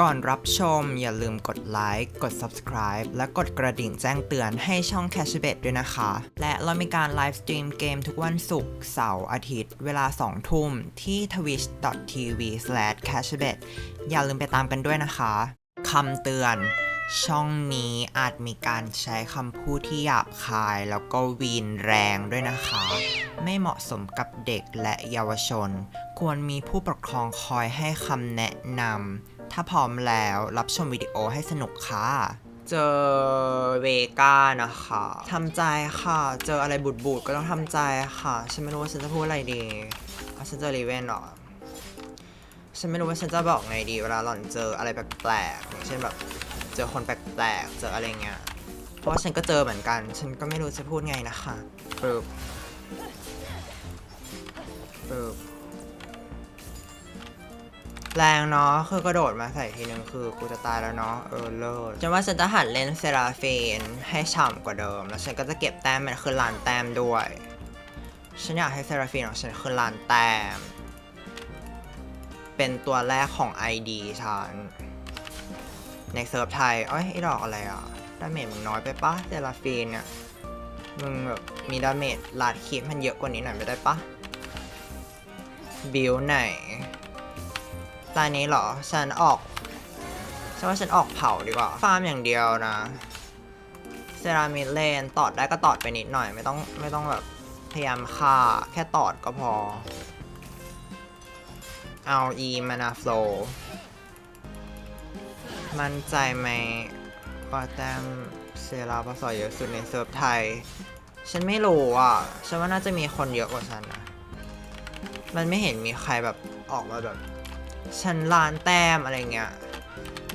ก่อนรับชมอย่าลืมกดไลค์กด subscribe และกดกระดิ่งแจ้งเตือนให้ช่อง Cash b e t ด้วยนะคะ และเรามีการไลฟ์สตรีมเกมทุกวันศุกร์เสาร์อาทิตย์ เวลา 2 ทุ่มที่ twitch.tv/cashbet อย่าลืมไปตามกันด้วยนะคะคำเตือน ช่องนี้อาจมีการใช้คำพูดที่หยาบคาย แล้วก็วีนแรงด้วยนะคะ ไม่เหมาะสมกับเด็กและเยาวชน ควรมีผู้ปกครองคอยให้คำแนะนำ ถ้าพร้อมแล้วรับชมวิดีโอให้สนุกค่ะ เจอเวก้านะคะทำใจค่ะ เจออะไรบูดๆก็ต้องทำใจค่ะ ฉันไม่รู้ว่าฉันจะพูดอะไรดีอะฉันเจอรีเวนเหรอฉันไม่รู้ว่าฉันจะบอกไงดีเวลาหล่อนเจออะไรแปลกๆอย่างเช่นแบบเจอคนแปลกๆเจออะไรเงี้ยเพราะว่าฉันก็เจอเหมือนกัน ฉันก็ไม่รู้จะพูดไงนะคะปึ๊บปึ๊บ แรงเนาะคือกระโดดมาใส่ทีนึงคือกูจะตายแล้วเนาะเออเลิศฉันว่าฉันจะหัดเล่นเซราฟีนให้ฉ่ำกว่าเดิม แล้วฉันก็จะเก็บแต้มมันคือลานแต้มด้วย ฉันอยากให้เซราฟีนของฉันคือลานแต้ม เป็นตัวแรกของ ID ฉัน ในเซิร์ฟไทยเอ้ยไอ้ดอกอะไรอะดาเมจมึงน้อยไปปะเซราฟีนเนี่ยมึงแบบมีดาเมจลาดคีมันเยอะกว่านี้หน่อยไม่ได้ปะบิวไหน ตอนนี้เหรอ ฉันออกฉันว่าฉันออกเผาดีกว่า ฟาร์มอย่างเดียวนะ เซรามิเลนตอดได้ก็ตอดไปนิดหน่อย ไม่ต้องไม่ต้องแบบพยายามฆ่าแค่ตอดก็พอ เอาอีมานาโฟลมั่นใจไหมว่าแต้มเซราปสอยเยอะสุดในเซิร์ฟไทย ฉันไม่รู้อะ ฉันว่าน่าจะมีคนเยอะกว่าฉันนะ มันไม่เห็นมีใครแบบออกมาแบบ ฉันล้านแต้มอะไรเงี้ย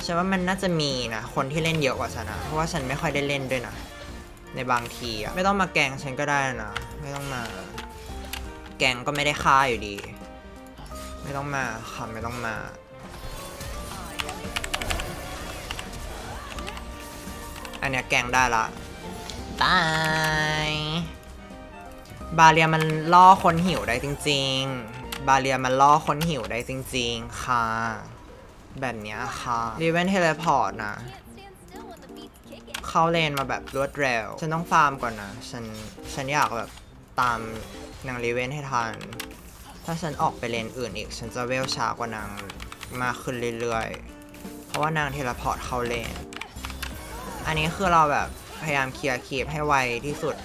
ฉันว่ามันน่าจะมีนะคนที่เล่นเยอะกว่าฉันนะเพราะว่าฉันไม่ค่อยได้เล่นด้วยนะในบางทีอะไม่ต้องมาแกล้งฉันก็ได้นะไม่ต้องมา แกล้งก็ไม่ได้ค่าอยู่ดี ไม่ต้องมาค่ะไม่ต้องมาอันเนี้ยแกงได้ละตายบาเรียมันล่อคนหิวได้จริง ๆ บาเรียมันล่อคนหิวได้จริงๆค่ะ แบบเนี้ยค่ะรีเวนเทเลพอร์ตนะเข้าเลนมาแบบรวดเร็ว ฉันต้องฟาร์มก่อนนะ ฉัน ฉันอยากแบบตามนางรีเวนให้ทัน ถ้าฉันออกไปเลนอื่นอีก ฉันจะเวลช้ากว่านางมากขึ้นเรื่อยๆ เพราะว่านางเทเลพอร์ตเข้าเลน อันนี้คือเราแบบพยายามเคลียร์คีบให้ไวที่สุด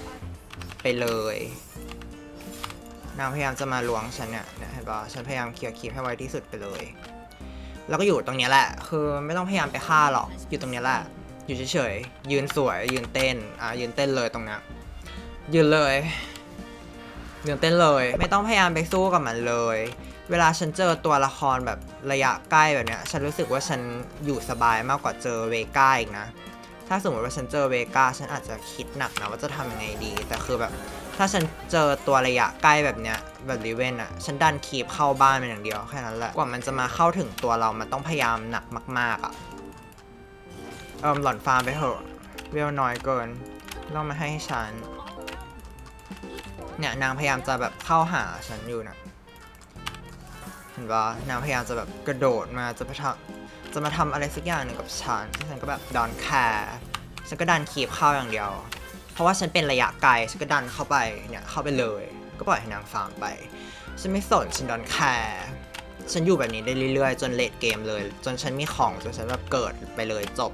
ไปเลย นางพยายามจะมาล้วงฉันเนี่ยเห็นปะฉันพยายามเคลียร์คีบให้ไวที่สุดไปเลย แล้วก็อยู่ตรงนี้แหละ คือไม่ต้องพยายามไปฆ่าหรอก อยู่ตรงนี้แหละ อยู่เฉยๆ ยืนสวย ยืนเต้น อะ ยืนเต้นเลยตรงนี้ยยืนเลย ยืนเต้นเลย ไม่ต้องพยายามไปสู้กับมันเลย เวลาฉันเจอตัวละครแบบระยะใกล้แบบเนี้ย ฉันรู้สึกว่าฉันอยู่สบายมากกว่าเจอเวก้าอีกนะ ถ้าสมมติว่าฉันเจอเวก้า ฉันอาจจะคิดหนักนะว่าจะทำยังไงดี แต่คือแบบ ถ้าฉันเจอตัวระยะใกล้แบบเนี้ยแบบรีเวนอะฉันดันคีบเข้าบ้านเป็นอย่างเดียวแค่นั้นแหละ กว่ามันจะมาเข้าถึงตัวเรา มันต้องพยายามหนักมาก ๆอะเอิมหล่อนฟาร์มไปเถอะ เวลน้อยเกินต้องมาให้ฉัน เนี่ยนางพยายามจะแบบเข้าหาฉันอยู่นะเห็นปะนางพยายามจะแบบกระโดดมาจะไปทำจะมาทำอะไรสักอย่างหนึ่งกับฉันฉันก็แบบดอนแคร์ฉันก็ดันคีบเข้าอย่างเดียว เพราะว่าฉันเป็นระยะไกลฉันก็ดันเข้าไปเนี่ยเข้าไปเลย ก็ปล่อยให้นางฟาร์มไป ฉันไม่สนฉันดอนแคร์ฉันอยู่แบบนี้ได้เรื่อยๆ จนเลดเกมเลย จนฉันมีของจนฉันแบบเกิดไปเลยจบ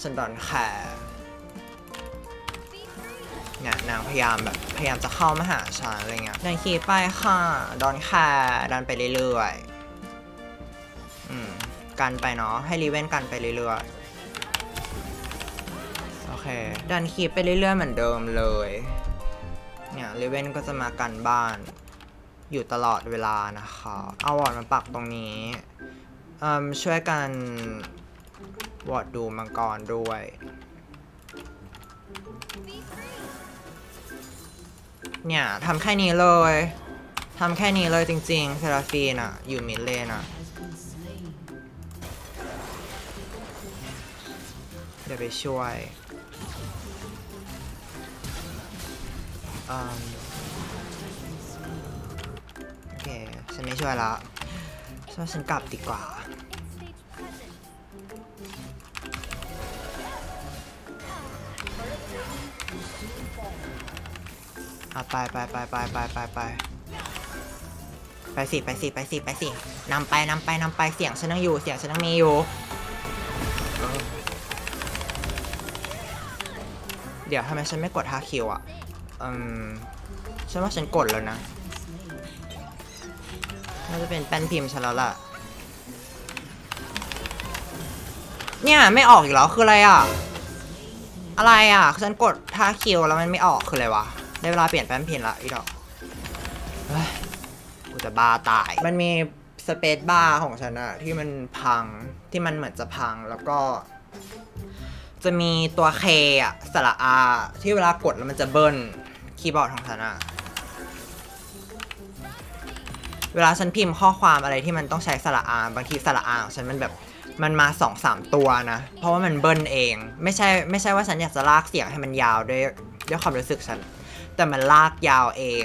ฉันดอนแคร์เนี่ยนางพยายามแบบพยายามจะเข้ามาหาฉันอะไรเงี้ยดันคีบไปค่ะดอนแคร์ดันไปเรื่อยๆ อืมกันไปเนาะให้รีเวนกันไปเรื่อยๆ เคดันคีบไปเรื่อยๆเหมือนเดิมเลย เนี่ยรีเวนก็จะมากันบ้าน อยู่ตลอดเวลานะคะ เอาวอร์ดมาปักตรงนี้เอ่มช่วยกันวอร์ดดูมังกรด้วยเนี่ยทำแค่นี้เลยทำแค่นี้เลยจริงๆเซราฟีนอะอยู่มิดเลนอะเดี๋ยวไปช่วย อนโอเค ฉันไม่ช่วยละฉันวฉันกลับดีกว่า เอาไปไปไปไปไปไปไปไปสิไปสิไปสิไปสินำไปนำไปนำไปเสียงฉันต้องอยู่เสียงฉันต้องมีอยู่ เดี๋ยวทำไมฉันไม่กดฮาคิวอะ อืมฉันว่าฉันกดแล้วนะ น่าจะเป็นแป้นพิมพ์ฉันแล้วล่ะ เนี่ยไม่ออกอีกแล้วคืออะไรอะ อะไรอะฉันกดท่าคิวแล้วมันไม่ออกคืออะไรวะ ได้เวลาเปลี่ยนแป้นพิมพ์ละอีดอกเฮ้ยกูจะบ้าตาย มันมีสเปซบาร์ของฉันอะที่มันพังที่มันเหมือนจะพังแล้วก็ จะมีตัวเคอะสระอาที่เวลากดแล้วมันจะเบิ้ล คีย์บอร์ดของฉันอะเวลาฉันพิมพ์ข้อความอะไรที่มันต้องใช้สระอาบางทีสระอาของฉันมันแบบมันมาสองสามตัวนะ เพราะว่ามันเบิ้ลเอง ไม่ใช่ไม่ใช่ว่าฉันอยากจะลากเสียงให้มันยาวด้วยด้วยความรู้สึกฉัน แต่มันลากยาวเอง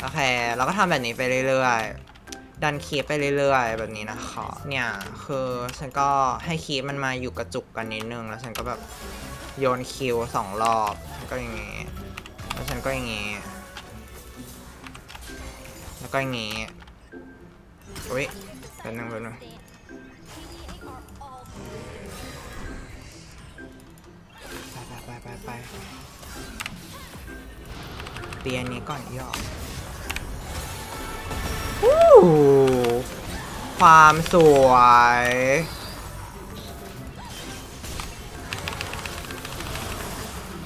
โอเคเราก็ทำแบบนี้ไปเรื่อยๆ ดันคีบไปเรื่อยๆ แบบนี้นะคะเนี่ยคือฉันก็ให้คีบมันมาอยู่กระจุกกันนิดนึง แล้วฉันก็แบบโยนคิวสองรอบแล้วก็อย่างงี้แล้วฉันก็อย่างงี้ แล้วก็อย่างงี้อุ้ยแป๊บนึงแป๊บนึงไปไปไปไปไปเตียนนี้ก่อนย่อด ความสวย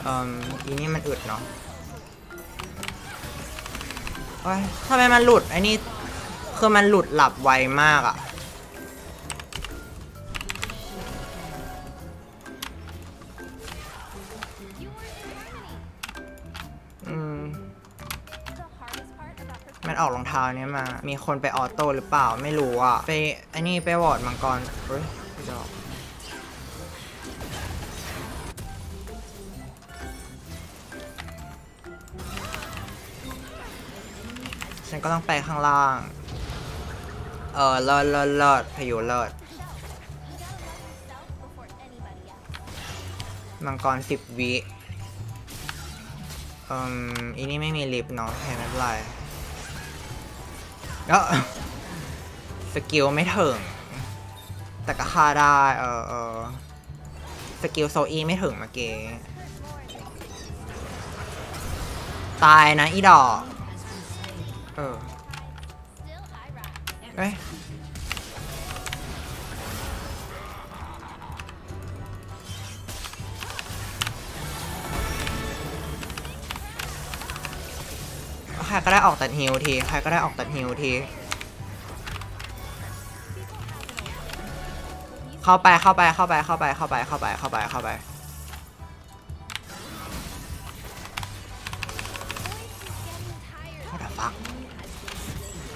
เอ่มอีนี่มันอึดเนาะโอ้ยทำไมมันหลุดไอ้นี่คือมันหลุดหลับไวมากอะ ออกรองเท้าเนี้ยมา มีคนไปออโต้หรือเปล่าไม่รู้อะ ไปไอ้นี่ไปวอร์ดมังกรเฮ้ยไดอกฉันก็ต้องไปข้างล่าง เออเลิศเลิศเลิศพายุเลิศมังกรสิบวิอืมอีนี่ไม่มีลิฟต์เนาะโอเคไม่เป็นไร ก็สกิลไม่ถึง แต่ก็ฆ่าได้ เออเออสกิลโซอีไม่ถึงเมื่อกี้ ตายนะอีดอก เออเอ้ย รก็ได้ออกตัดฮิวทีใครก็ได้ออกตัดฮิวทีเข้าไปเข้าไปเข้าไปเข้าไปเข้าไปเข้าไปเข้าไปเข้าไป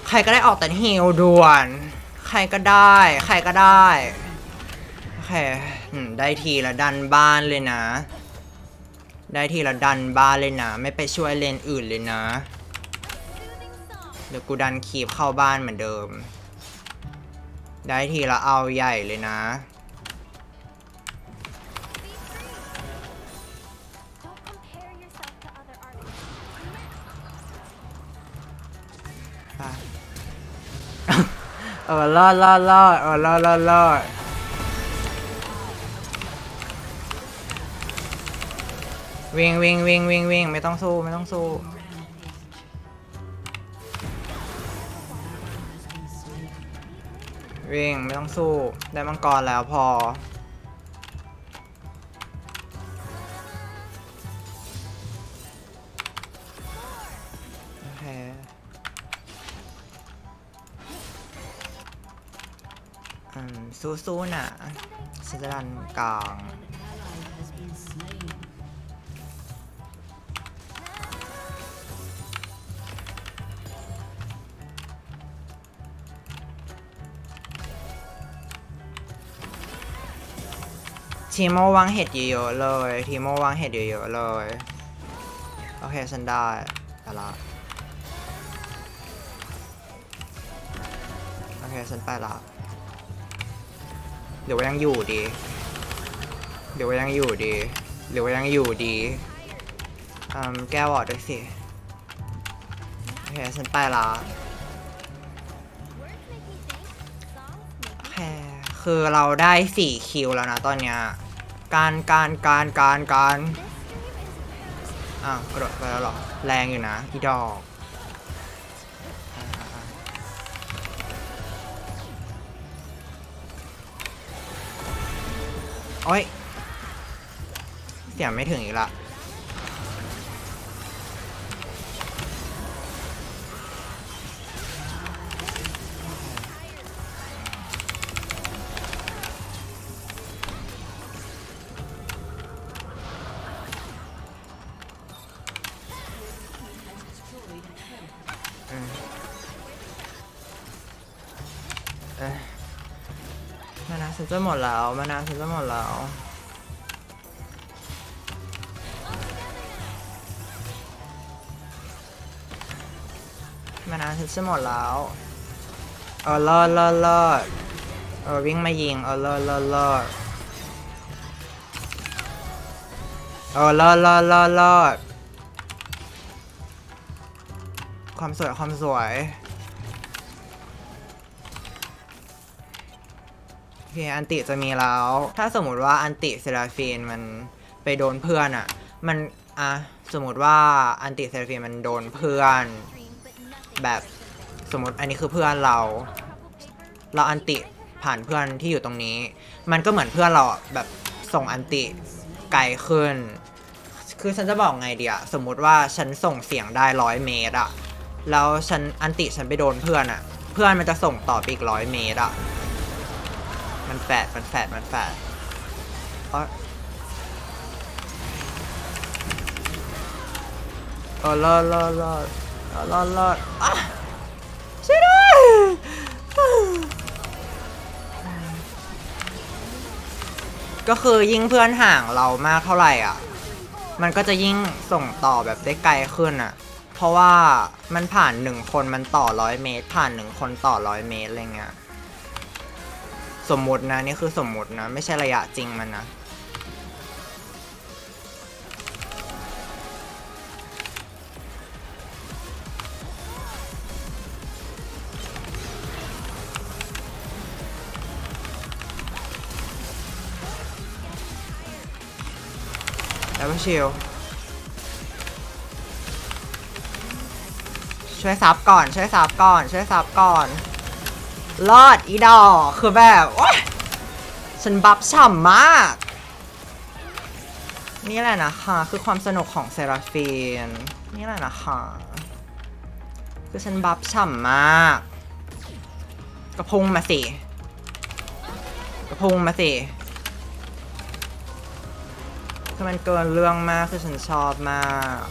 ใครก็ได้ออกแต่ฮิวด่วน ใครก็ได้ ใครก็ได้โอเคได้ทีละดันบ้านเลยนะได้ทีละดันบ้านเลยนะ ไม่ไปช่วยเลนอื่นเลยนะ ดี๋ยวกูดันคีบเข้าบ้านเหมือนเดิม ได้ทีละเอาใหญ่เลยนะ เออรอดรอดรอดเออรอดรอดรอดวิ่งวิ่งวิ่งวิ่งวิ่งไม่ต้องสู้ ไม่ต้องสู้ วิ่งไม่ต้องสู้ ได้มังกรแล้วพอ โอเค อืมสู้ๆนะฉันจะดันกลาง ทีโมวางเห็ดเยอะๆเลย ทีโมวางเห็ดเยอะๆเลย โอเคฉันได้ไปละ โอเคฉันไปละหรือว่ายังอยู่ดีหรือว่ายังอยู่ดีหรือว่ายังอยู่ดีอืมแก้วอดด้วยสิ โอเคฉันไปละโอเคคือเราได้สี่คิวแล้วนะตอนเนี้ย การการการการการอ้าวกระโดดไปแล้วหรอ แรงอยู่นะอีดอกโอ้ยเสียงไม่ถึงอีกละ มานาฉันจะหมดแล้วมานาฉันจะหมดแล้วมานาฉันจะหมดแล้วเออลิศเลิศเลิศเออวิ่งมายิงเออลิศเลิศเลิศเออลิศเลิศเลิศเลิศความสวยความสวย เคอันติจะมีแล้ว ถ้าสมมติว่าอันติเซราฟีนมันไปโดนเพื่อนอะมันอะสมมติว่าอันติเซราฟีนมันโดนเพื่อน แบบสมมติอันนี้คือเพื่อนเรา เราอันติผ่านเพื่อนที่อยู่ตรงนี้ มันก็เหมือนเพื่อนเราแบบส่งอันติไกลขึ้น คือฉันจะบอกไงเดียสมมุติว่าฉันส่งเสียงได้ร้อยเมตรอะแล้วฉันอันติฉันไปโดนเพื่อนอะเพื่อนมันจะส่งต่อไปอีกร้อยเมตรอะ มันแฝดมันแฝดมันแฝดเอ้ยเออรอดรอดรอดรอดรอดอะช่วยด้วยก็คือยิ่งเพื่อนห่างเรามากเท่าไหร่อะ มันก็จะยิ่งส่งต่อแบบได้ไกลขึ้นอะ เพราะว่ามันผ่านหนึ่งคนมันต่อร้อยเมตร ผ่านหนึ่งคนต่อร้อยเมตรอะไรเงี้ย สมมตินะนี่คือสมมตินะ ไม่ใช่ระยะจริงมันนะ แล้วก็ชิลช่วยซับก่อน ช่วยซับก่อน ช่วยซับก่อน รอดอีดอคือแบบฉันบับฉ่ำมาก นี่แหละนะคะคือความสนุกของเซราฟีน นี่แหละนะคะคือฉันบับฉ่ำมาก กระพุงมาสิ กระพุงมาสิคือมันเกินเรื่องมากคือฉันชอบมาก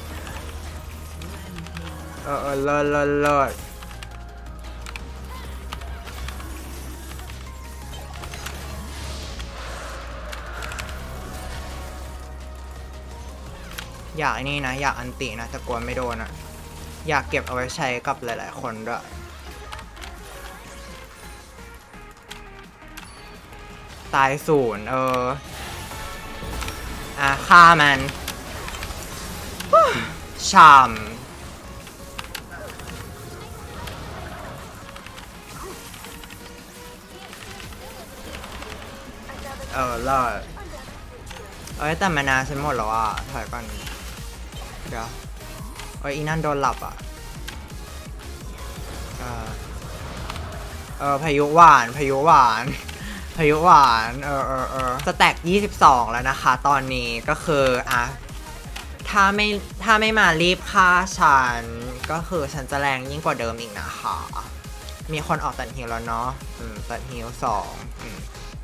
เออเออเลิศเลิศเลิศ อยากนี่นะ อยากอันตินะแต่กลัวไม่โดนอะอยากเก็บเอาไว้ใช้กับหลาย ๆ คนด้วยตายศูนย์เออ อะฆ่ามันชามเออเลิศเอ้ยแต่มานาฉันหมดแล้วอะถอยก่อน เดี๋ยวเอ้ยอีนั่นโดนหลับอะเออพายุหวานพายุหวานพายุหวานเออเออเออสแต็ก22 แล้วนะคะ ตอนนี้ก็คืออะถ้าไม่ถ้าไม่มารีบฆ่าฉัน ก็คือฉันจะแรงยิ่งกว่าเดิมอีกนะคะ มีคนออกตัดฮิลแล้วเนาะตัดฮิลสองอ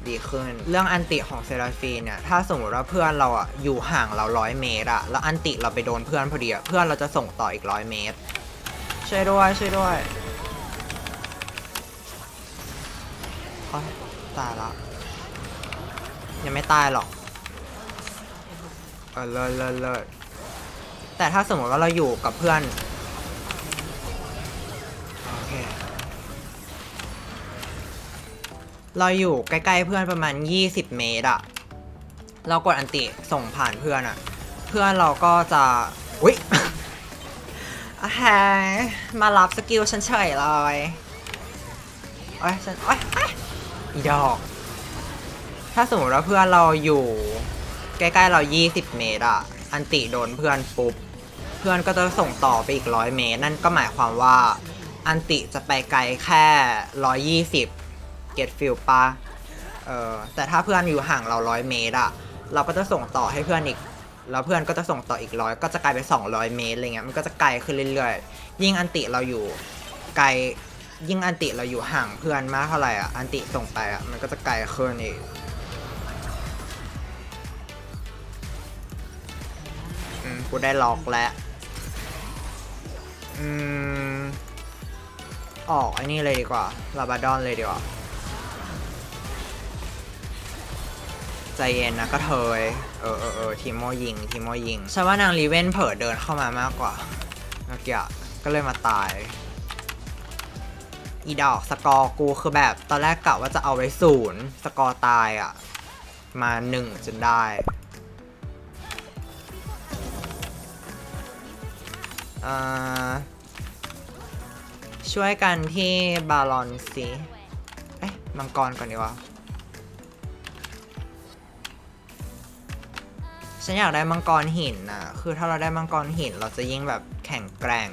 ดีขึ้น เรื่องอันติของเซราฟีนเนี่ยถ้าสมมติว่าเพื่อนเราอะอยู่ห่างเราร้อยเมตรอะแล้วอันติเราไปโดนเพื่อนพอดีอะเพื่อนเราจะส่งต่ออีกร้อยเมตร ช่วยด้วยช่วยด้วยโอ๊ยตายละยังไม่ตายหรอกเออเลิศเลิศเลิศแต่ถ้าสมมติว่าเราอยู่กับเพื่อน เราอยู่ใกล้ๆเพื่อนประมาณ 20 เมตรอะเรากดอันติส่งผ่านเพื่อนอะเพื่อนเราก็จะอุ๊ยโอเคมารับสกิลฉันเฉยเลยโอ้ยฉันโอ้ยอ๊ยอีดอก ถ้าสมมติว่าเพื่อนเราอยู่ ใกล้ๆเรา 20 เมตรอะอันติโดนเพื่อนปุ๊บ เพื่อนก็จะส่งต่อไปอีกร้อยเมตร นั่นก็หมายความว่า อันติจะไปไกลแค่ร้อยยี่สิบ ก็ตฟิลปะเออแต่ถ้าเพื่อนอยู่ห่างเราร้อยเมตรอะเราก็จะส่งต่อให้เพื่อนอีก แล้วเพื่อนก็จะส่งต่ออีกร้อยก็จะกลายเป็น200 เมตรอะไรเงี้ยมันก็จะไกลขึ้นเรื่อยๆ ยิ่งอันติเราอยู่ไกลยิ่งอันติเราอยู่ห่างเพื่อนมากเท่าไหร่อะอันติส่งไปอะมันก็จะไกลขึ้นอีกอืมกูได้ล็อกแล้วอืมออกไอ้นี่เลยดีกว่าลาบาดอนเลยดีกว่า ใจเย็นนะก็เทยเออเออเออทีโมยิงทีโมยิงฉันว่านางรีเวนเผลอเดินเข้ามามากกว่าเมื่อกี้ก็เลยมาตาย อีดอกสกอร์กูคือแบบตอนแรกกะว่าจะเอาไว้ศูนย์สกอร์ตายอะ่ะ มาหนึ่งจนได้ช่วยกันที่บาลอนสิเอ๊ะมังกรก่อนดีกว่า ฉันอยากได้มังกรหินนะคือถ้าเราได้มังกรหินเราจะยิ่งแบบแข็งแกร่ง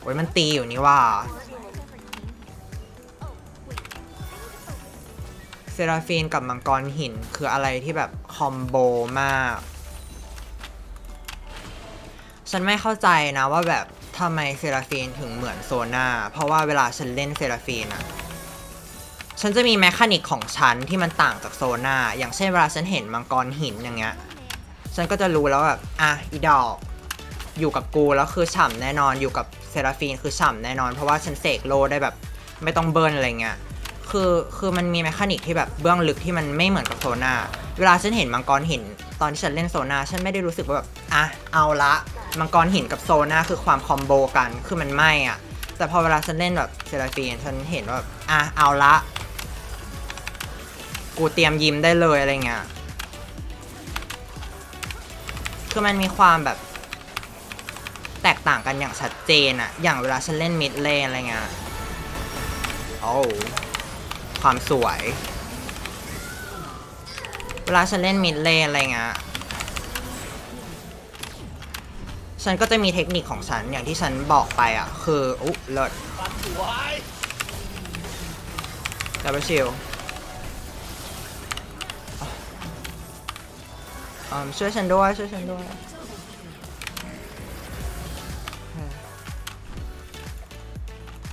โอ้ยมันตีอยู่นี่ว่าเซราฟีนกับมังกรหินคืออะไรที่แบบคอมโบมาก ฉันไม่เข้าใจนะว่าแบบทำไมเซราฟีนถึงเหมือนโซนาเพราะว่าเวลาฉันเล่นเซราฟีนอะฉันจะมีแมคานิกของฉันที่มันต่างจากโซนาอย่างเช่นเวลาฉันเห็นมังกรหินอย่างเงี้ย ฉันก็จะรู้แล้วแบบอะอีดอก อยู่กับกูแล้วคือฉ่ำแน่นอนอยู่กับเซราฟีนคือฉ่ำแน่นอน เพราะว่าฉันเสกโลได้แบบไม่ต้องเบิร์นอะไรเงี้ยคือคือมันมีแมคานิกที่แบบเบื้องลึกที่มันไม่เหมือนกับโซนาเวลาฉันเห็นมังกรหิน ตอนที่ฉันเล่นโซนาฉันไม่ได้รู้สึกว่าแบบอะเอาละมังกรหินกับโซนาคือความคอมโบกันคือมันไม่อะแต่พอเวลาฉันเล่นแบบเซราฟีนฉันเห็นว่าอะเอาละกูเตรียมยิ้มได้เลยอะไรเงี้ย คือมันมีความแบบ แตกต่างกันอย่างชัดเจนอะอย่างเวลาฉันเล่นมิดเลนอะไรเงี้ยโอ้ความสวย เวลาฉันเล่นมิดเลนอะไรเงี้ยฉันก็จะมีเทคนิคของฉันอย่างที่ฉันบอกไปอะคืออุ๊เลิศดับเบิลชิล อืมช่วยฉันด้วยช่วยฉันด้วย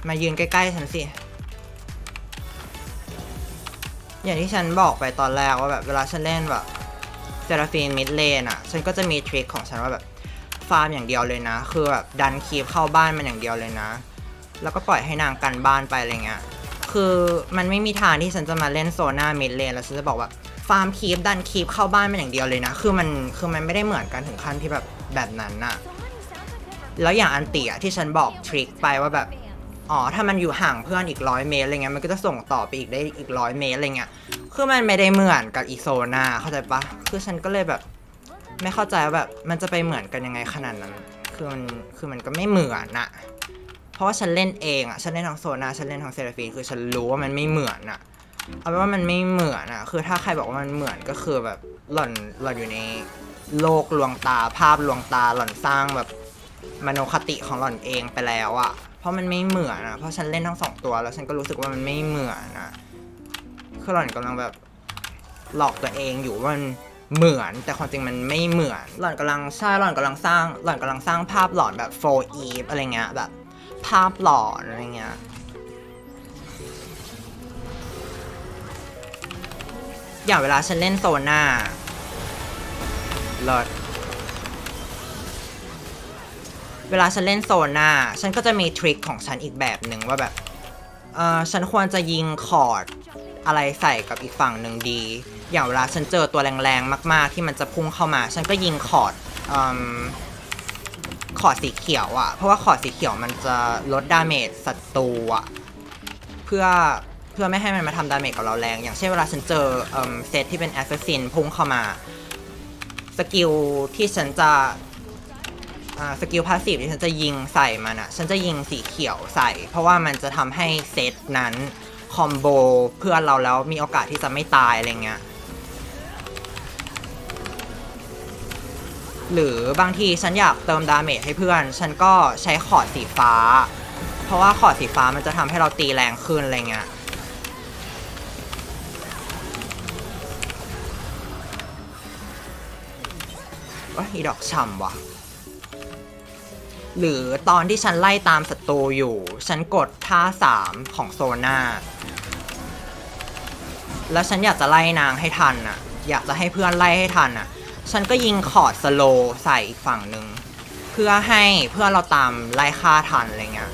มายืนใกล้ๆฉันสิ อย่างที่ฉันบอกไปตอนแรกว่าแบบเวลาฉันเล่นแบบเซราฟีนมิดเลนอะ ฉันก็จะมีทริคของฉันว่าแบบฟาร์มอย่างเดียวเลยนะ คือแบบดันคีบเข้าบ้านมันอย่างเดียวเลยนะ แล้วก็ปล่อยให้นางกันบ้านไปอะไรเงี้ย คือมันไม่มีทางที่ฉันจะมาเล่นโซน่ามิดเลนแล้วฉันจะบอกว่า ฟาร์มคีบดันคีบเข้าบ้านมันอย่างเดียวเลยนะ คือมันคือมันไม่ได้เหมือนกันถึงขั้นที่แบบแบบนั้นน่ะแล้วอย่างอันติอะที่ฉันบอกทริคไปว่าแบบอ๋อถ้ามันอยู่ห่างเพื่อนอีกร้อยเมตรอะไรเงี้ยมันก็จะส่งต่อไปอีกได้อีกร้อยเมตรอะไรเงี้ยคือมันไม่ได้เหมือนกับอีโซนาเข้าใจปะคือฉันก็เลยแบบ ไม่เข้าใจว่าแบบมันจะไปเหมือนกันยังไงขนาดนั้น คือมันคือมันก็ไม่เหมือนอะเพราะว่าฉันเล่นเองอะฉันเล่นทั้งโซนาฉันเล่นทั้งเซราฟีนคือฉันรู้ว่ามันไม่เหมือนอะ เอาเป็นว่ามันไม่เหมือนอะคือถ้าใครบอกว่ามันเหมือนก็คือแบบหล่อนหล่อนอยู่ในโลกลวงตาภาพลวงตาหล่อนสร้างแบบมโนคติของหล่อนเองไปแล้วอะเพราะมันไม่เหมือนอะเพราะฉันเล่นทั้งสองตัวแล้วฉันก็รู้สึกว่ามันไม่เหมือนอะคือหล่อนกำลังแบบหลอกตัวเองอยู่ว่ามันเหมือนแต่ความจริงมันไม่เหมือน หล่อนกำลังใช่หล่อนกำลังสร้างหล่อนกำลังสร้างภาพหลอนแบบโฟอีฟอะไรเงี้ยแบบภาพหลอนอะไรเงี้ย อย่างเวลาฉันเล่นโซน่าลิศเวลาฉันเล่นโซน่าฉันก็จะมีทริคของฉันอีกแบบหนึ่งว่าแบบ เออฉันควรจะยิงคอร์ดอะไรใส่กับอีกฝั่งหนึ่งดี อย่างเวลาฉันเจอตัวแรงๆ มากๆ ที่มันจะพุ่งเข้ามา ฉันก็ยิงคอร์ดอคอร์ดสีเขียวอะ่ะ เพราะว่าคอร์ดสีเขียวมันจะลดดาเมจศัตรูอะ่ะ เพื่อ เพื่อไม่ให้มันมาทำดาเมจกับเราแรง อย่างเช่นเวลาฉันเจอเซตที่เป็นแอสซัสซินพุ่งเข้ามา สกิลที่ฉันจะสกิลพาสซีฟที่ฉันจะยิงใส่มันอะฉันจะยิงสีเขียวใส่ เพราะว่ามันจะทำให้เซตนั้นคอมโบเพื่อนเราแล้วมีโอกาสที่จะไม่ตายอะไรเงี้ยหรือบางทีฉันอยากเติมดาเมจให้เพื่อน ฉันก็ใช้ขอดสีฟ้า เพราะว่าขอดสีฟ้ามันจะทำให้เราตีแรงขึ้นอะไรเงี้ย ว่าอีดอกช่ำวะหรือตอนที่ฉันไล่ตามศัตรูอยู่ ฉันกดท่าสามของโซน่า แล้วฉันอยากจะไล่นางให้ทันอะอยากจะให้เพื่อนไล่ให้ทันอะฉันก็ยิงคอร์ดสโลใส่อีกฝั่งหนึ่งเพื่อให้เพื่อนเราตามไล่ฆ่าทันอะไรเงี้ย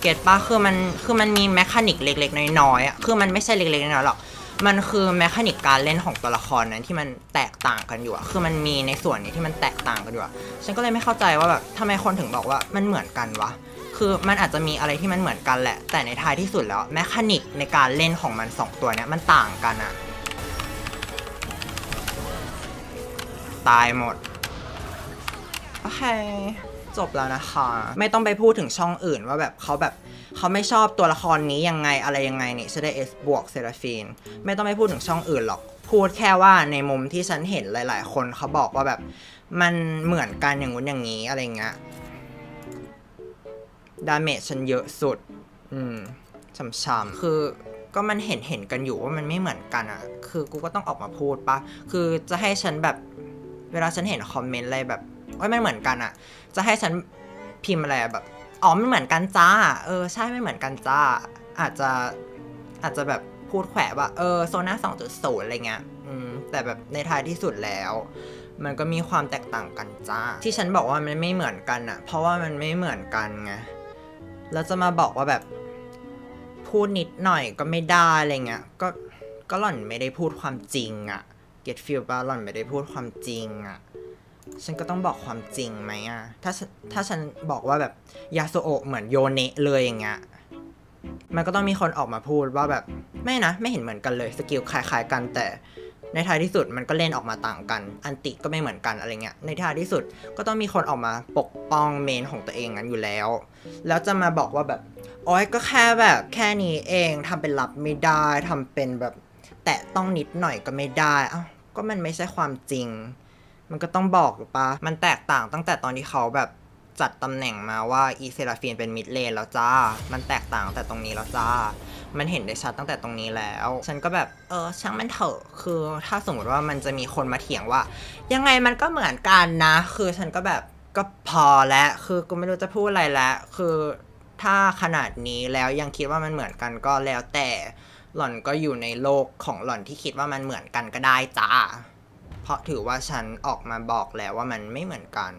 เก็ตปะคือมันคือมันมีแมคานิกเล็ก ๆ น้อยๆอะคือมันไม่ใช่เล็กๆน้อยๆหรอก มันคือแมคานิกการเล่นของตัวละครนั้นที่มันแตกต่างกันอยู่อะคือมันมีในส่วนนี้ที่มันแตกต่างกันอยู่อะฉันก็เลยไม่เข้าใจว่าแบบทำไมคนถึงบอกว่ามันเหมือนกันวะ คือมันอาจจะมีอะไรที่มันเหมือนกันแหละ แต่ในท้ายที่สุดแล้วแมคานิกในการเล่นของมันสองตัวเนี้ยมันต่างกันอะตายหมด โอเค จบแล้วนะคะ ไม่ต้องไปพูดถึงช่องอื่นว่าแบบเขาแบบ เขาไม่ชอบตัวละครนี้ยังไงอะไรยังไงเนี่ยจะได้ S บวกเซราฟีนไม่ต้องไปพูดถึงช่องอื่นหรอกพูดแค่ว่าในมุมที่ฉันเห็นหลาย ๆ คนเขาบอกว่าแบบมันเหมือนกันอย่างงู้นอย่างนี้อะไรเงี้ยดาเมจฉันเยอะสุด อืมช้ำๆคือก็มันเห็นเห็นกันอยู่ว่ามันไม่เหมือนกันอะคือกูก็ต้องออกมาพูดปะ คือจะให้ฉันแบบ เวลาฉันเห็นคอมเมนต์อะไรแบบว่าไม่เหมือนกันอะจะให้ฉันพิมพ์อะไรแบบ อ๋อไม่เหมือนกันจ้า เออใช่ไม่เหมือนกันจ้า อาจจะอาจจะแบบพูดแขวะว่าเออโซน่าสองจุดศูนย์อะไรเงี้ยอืมแต่แบบในท้ายที่สุดแล้ว มันก็มีความแตกต่างกันจ้า ที่ฉันบอกว่ามันไม่เหมือนกันอะเพราะว่ามันไม่เหมือนกันไงแล้วจะมาบอกว่าแบบพูดนิดหน่อยก็ไม่ได้อะไรเงี้ยก็ก็หล่อนไม่ได้พูดความจริงอะ get feel ป่ะหล่อนไม่ได้พูดความจริงอะ ฉันก็ต้องบอกความจริงไหมอะถ้าถ้าฉันบอกว่าแบบยาโซโอะเหมือนโยเนะเลยอย่างเงี้ยมันก็ต้องมีคนออกมาพูดว่าแบบไม่นะ ไม่เห็นเหมือนกันเลยสกิลคล้ายๆกันแต่ในท้ายที่สุดมันก็เล่นออกมาต่างกัน อันติก็ไม่เหมือนกันอะไรเงี้ย ในท้ายที่สุดก็ต้องมีคนออกมาปกป้องเมนของตัวเองกันอยู่แล้ว แล้วจะมาบอกว่าแบบโอ้ยก็แค่แบบแค่นี้เองทำเป็นรับไม่ได้ทำเป็นแบบ แตะต้องนิดหน่อยก็ไม่ได้เอ้าก็มันไม่ใช่ความจริง มันก็ต้องบอกหรือปะมันแตกต่างตั้งแต่ตอนที่เขาแบบจัดตำแหน่งมาว่าอีเซราฟีนเป็นมิดเลนแล้วจ้า มันแตกต่างแต่ตรงนี้แล้วจ้า มันเห็นได้ชัดตั้งแต่ตรงนี้แล้ว ฉันก็แบบ เออ ช่างมันเถอะ คือถ้าสมมติว่ามันจะมีคนมาเถียงว่า ยังไงมันก็เหมือนกันนะ คือฉันก็แบบก็พอแล้ว คือกูไม่รู้จะพูดอะไรแล้ว คือถ้าขนาดนี้แล้วยังคิดว่ามันเหมือนกันก็แล้วแต่ หล่อนก็อยู่ในโลกของหล่อนที่คิดว่ามันเหมือนกันก็ได้จ้า ราะถือว่าฉันออกมาบอกแล้วว่ามันไม่เหมือนกัน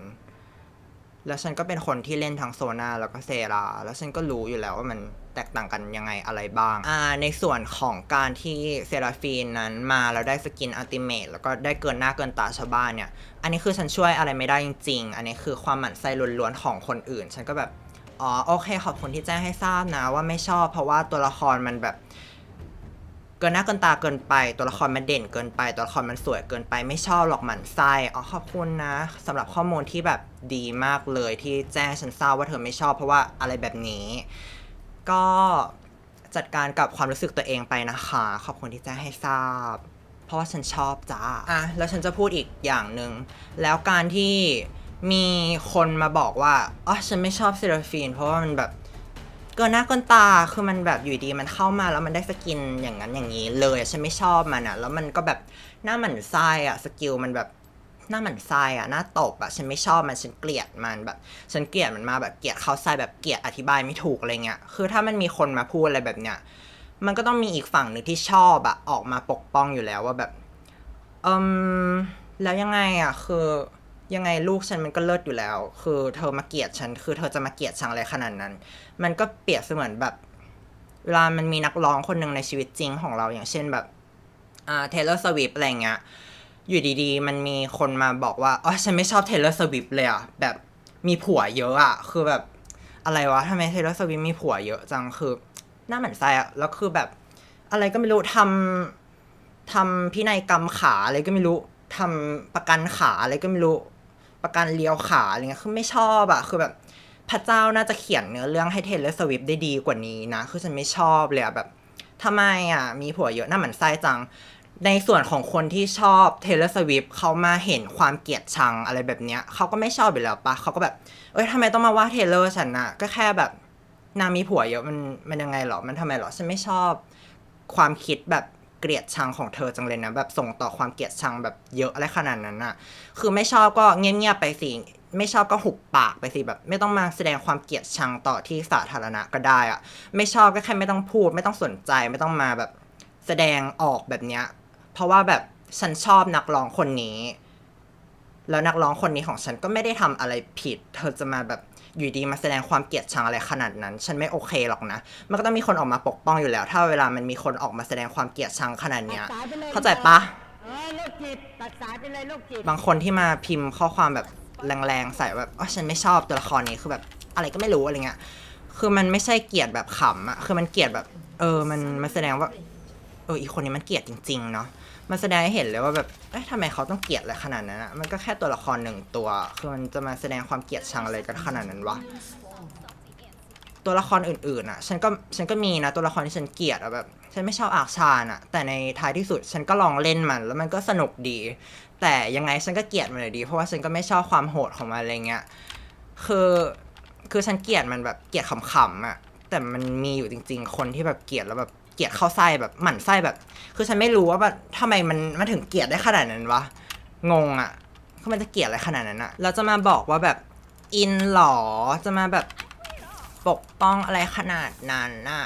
แล้วฉันก็เป็นคนที่เล่นทั้งโซนาแล้วก็เซรา แล้วฉันก็รู้อยู่แล้วว่ามันแตกต่างกันยังไงอะไรบ้าง อ่า ในส่วนของการที่เซราฟีนนั้นมาแล้วได้สกินอัลติเมทแล้วก็ได้เกินหน้าเกินตาชาวบ้านเนี่ย อันนี้คือฉันช่วยอะไรไม่ได้จริง ๆ อันนี้คือความหมั่นไส้ล้วนๆของคนอื่น ฉันก็แบบ อ๋อ โอเค ขอบคุณที่แจ้งให้ทราบนะว่าไม่ชอบ เพราะว่าตัวละครมันแบบ เกินหน้าเกินตาเกินไป ตัวละครมันเด่นเกินไป ตัวละครมันสวยเกินไปไม่ชอบหรอกหมันไส้อ๋อขอบคุณนะสำหรับข้อมูลที่แบบดีมากเลยที่แจ้งให้ฉันทราบว่าเธอไม่ชอบ เพราะว่าอะไรแบบนี้ ก็จัดการกับความรู้สึกตัวเองไปนะคะ ขอบคุณที่แจ้งให้ทราบ เพราะว่าฉันชอบจ้าอะแล้วฉันจะพูดอีกอย่างหนึ่งแล้วการที่มีคนมาบอกว่าอ๋อฉันไม่ชอบเซราฟีน เพราะว่ามันแบบ เกินหน้าเกินตาคือมันแบบอยู่ดีมันเข้ามาแล้วมันได้สกินอย่างนั้นอย่างนี้เลยอะฉันไม่ชอบมันอะแล้วมันก็แบบหน้าหมันไส้อะสกิลมันแบบหน้าหมันไส้อะหน้าตบอะฉันไม่ชอบมันฉันเกลียดมันแบบ ฉันเกลียดมันมาแบบเกลียดเขาไส้แบบเกลียดอธิบายไม่ถูกอะไรเงี้ยคือถ้ามันมีคนมาพูดอะไรแบบเนี้ยมันก็ต้องมีอีกฝั่งหนึ่งที่ชอบอะออกมาปกป้องอยู่แล้วว่าแบบอืมแล้วยังไงอะคือ ยังไงลูกฉันมันก็เลิศอยู่แล้ว คือเธอมาเกลียดฉัน คือเธอจะมาเกลียดฉันอะไรขนาดนั้น มันก็เปรียบเสมือนแบบ เวลามันมีนักร้องคนหนึ่งในชีวิตจริงของเราอย่างเช่นแบบอ่าเทเลอร์สวิฟอะไรเงี้ยอยู่ดีๆ มันมีคนมาบอกว่าอ๋อฉันไม่ชอบเทเลอร์สวิฟเลยอะแบบมีผัวเยอะอะคือแบบอะไรวะทำไมเทเลอร์สวิฟมีผัวเยอะจังคือหน้าเหมือนไส้อะแล้วคือแบบอะไรก็ไม่รู้ทำทำพินัยกรรมขาอะไรก็ไม่รู้ทำประกันขาอะไรก็ไม่รู้ ประกันเลี้ยวขาอะไรเงี้ยคือไม่ชอบอะคือแบบพระเจ้าน่าจะเขียนเนื้อเรื่องให้เทเลสวิฟได้ดีกว่านี้นะ คือฉันไม่ชอบเลยอะแบบทำไมอะมีผัวเยอะน่าหมันไส้จัง ในส่วนของคนที่ชอบเทเลสวิฟเขามาเห็นความเกลียดชังอะไรแบบเนี้ยเขาก็ไม่ชอบอยู่แล้วปะเขาก็แบบ เอ้ยทำไมต้องมาว่าเทเลอร์ฉันนะก็แค่แบบนางมีผัวเยอะมันมันยังไงหรอ มันทำไมหรอ ฉันไม่ชอบความคิดแบบ เกลียดชังของเธอจังเลยนะแบบส่งต่อความเกลียดชังแบบเยอะอะไรขนาดนั้นน่ะคือไม่ชอบก็เงียบๆไปสิไม่ชอบก็หุบปากไปสิแบบ ไม่ต้องมาแสดงความเกลียดชังต่อที่สาธารณะก็ได้อะไม่ชอบก็แค่ไม่ต้องพูด ไม่ต้องสนใจไม่ต้องมาแบบแสดงออกแบบเนี้ยเพราะว่าแบบฉันชอบนักร้องคนนี้ แล้วนักร้องคนนี้ของฉันก็ไม่ได้ทำอะไรผิด เธอจะมาแบบ อยู่ดีมาแสดงความเกลียดชังอะไรขนาดนั้น ฉันไม่โอเคหรอกนะ มันก็ต้องมีคนออกมาปกป้องอยู่แล้ว ถ้าเวลามันมีคนออกมาแสดงความเกลียดชังขนาดเนี้ยตัดสยไปลยเข้าใจปะเออโรคจิตตัดสายไปเลยโรคจิตบางคนที่มาพิมพ์ข้อความแบบแรงๆใส่แบบอ๋อฉันไม่ชอบตัวละครนี้คือแบบอะไรก็ไม่รู้อะไรเงี้ย คือมันไม่ใช่เกลียดแบบขำอะคือมันเกลียดแบบ เออ มันมันแสดงว่า เอออีกคนนี้มันเกลียดจริง ๆ เนาะ มันแสดงให้เห็นเลยว่าแบบ เอ๊ะทำไมเขาต้องเกลียดอะไรขนาดนั้นอะมันก็แค่ตัวละครหนึ่งตัว คือมันจะมาแสดงความเกลียดชังอะไรกันขนาดนั้นวะ ตัวละครอื่นๆอะฉันก็ ฉันก็มีนะ ตัวละครที่ฉันเกลียดอะแบบ ฉันไม่ชอบอาร์ชานอะแต่ในท้ายที่สุดฉันก็ลองเล่นมัน แล้วมันก็สนุกดี แต่ยังไงฉันก็เกลียดมันอยู่ดี เพราะว่าฉันก็ไม่ชอบความโหดของมันอะไรเงี้ย คือ คือฉันเกลียดมันแบบเกลียดขำๆอะแต่มันมีอยู่จริง ๆ คนที่แบบเกลียดแล้วแบบ ลียดเข้าไส้แบบหมั่นไส้แบบ คือฉันไม่รู้ว่าแบบทำไมมันมันถึงเกลียดได้ขนาดนั้นวะงงอะคือมันจะเกลียดอะไรขนาดนั้นอะแล้วจะมาบอกว่าแบบอินหรอจะมาแบบปกป้องอะไรขนาดนั้นน่ะ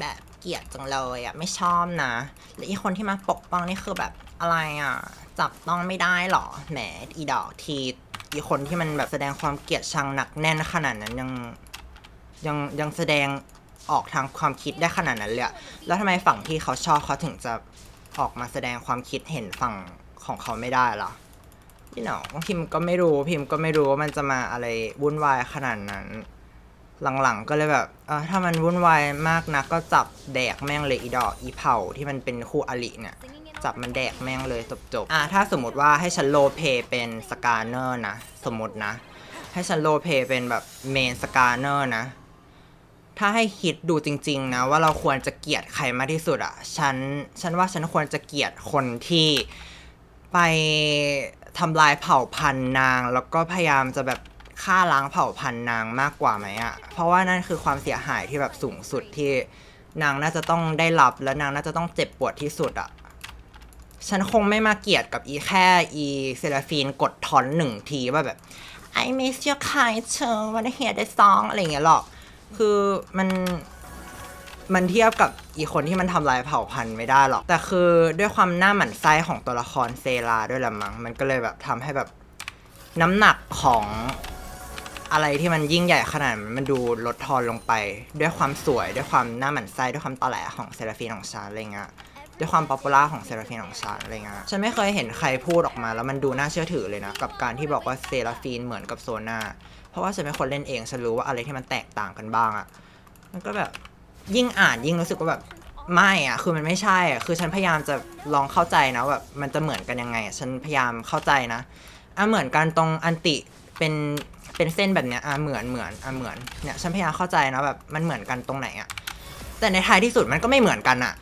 แบบเกลียดจังเลยอะไม่ชอบนะแล้วอีคนที่มาปกป้องนี่คือแบบอะไรอะจับต้องไม่ได้หรอแหมอีดอกทีอีคนที่มันแบบแสดงความเกลียดชังหนักแน่นขนาดนั้นยังยังยังแสดง ออกทางความคิดได้ขนาดนั้นเลยอะแล้วทำไมฝั่งที่เขาชอบเขาถึงจะออกมาแสดงความคิดเห็นฝั่งของเขาไม่ได้ล่ะพี่หนอพิมก็ไม่รู้พิมก็ไม่รู้ว่ามันจะมาอะไรวุ่นวายขนาดนั้น หลังๆก็เลยแบบเออถ้ามันวุ่นวายมากนักก็จับแดกแม่งเลยอีดอกอีเผาที่มันเป็นคู่อริเนี่ยจับมันแดกแม่งเลยจบๆอะถ้าสมมติว่าให้ฉันโลเพเป็นสกาเนอร์นะสมมตินะ ให้ฉันโลเพเป็นแบบเมนสกาเนอร์นะ ถ้าให้คิดดูจริง ๆ นะ ว่าเราควรจะเกลียดใครมากที่สุดอะฉันฉันว่าฉันควรจะเกลียดคนที่ไปทำลายเผ่าพันธุ์นาง แล้วก็พยายามจะแบบฆ่าล้างเผ่าพันธุ์นางมากกว่าไหมอะเพราะว่านั่นคือความเสียหายที่แบบสูงสุดที่นางน่าจะต้องได้รับและนางน่าจะต้องเจ็บปวดที่สุดอะฉันคงไม่มาเกลียดกับอีแค่อีเซราฟีนกดทอนหนึ่งทีว่าแบบ I miss your kind เธอวันเฮียได้ซองอะไรเงี้ยหรอก คือมันมันเทียบกับอีคนที่มันทำลายเผ่าพันธุ์ไม่ได้หรอก แต่คือด้วยความหน้าหมันไส้ของตัวละครเซราด้วยละมั้งมันก็เลยแบบทำให้แบบน้ำหนักของอะไรที่มันยิ่งใหญ่ขนาดมันดูลดทอนลงไป ด้วยความสวยด้วยความหน้าหมันไส้ด้วยความตอแหลของเซราฟีนของฉันอะไรเงี้ย ด้วยความป๊อปปูล่าของเซราฟีนของฉันอะไรเงี้ยฉันไม่เคยเห็นใครพูดออกมาแล้วมันดูน่าเชื่อถือเลยนะ กับการที่บอกว่าเซราฟีนเหมือนกับโซนาเพราะว่าฉันเป็นคนเล่นเองฉันรู้ว่าอะไรที่มันแตกต่างกันบ้างอะมันก็แบบยิ่งอ่านยิ่งรู้สึกว่าแบบไม่อะคือมันไม่ใช่อะคือฉันพยายามจะลองเข้าใจนะแบบมันจะเหมือนกันยังไงอะฉันพยายามเข้าใจนะ อะเหมือนกันตรงอันติเป็นเป็นเส้นแบบเนี้ย อะเหมือนเหมือน อะเหมือน เนี่ยฉันพยายามเข้าใจนะแบบมันเหมือนกันตรงไหนอะแต่ในท้ายที่สุดมันก็ไม่เหมือนกันอะ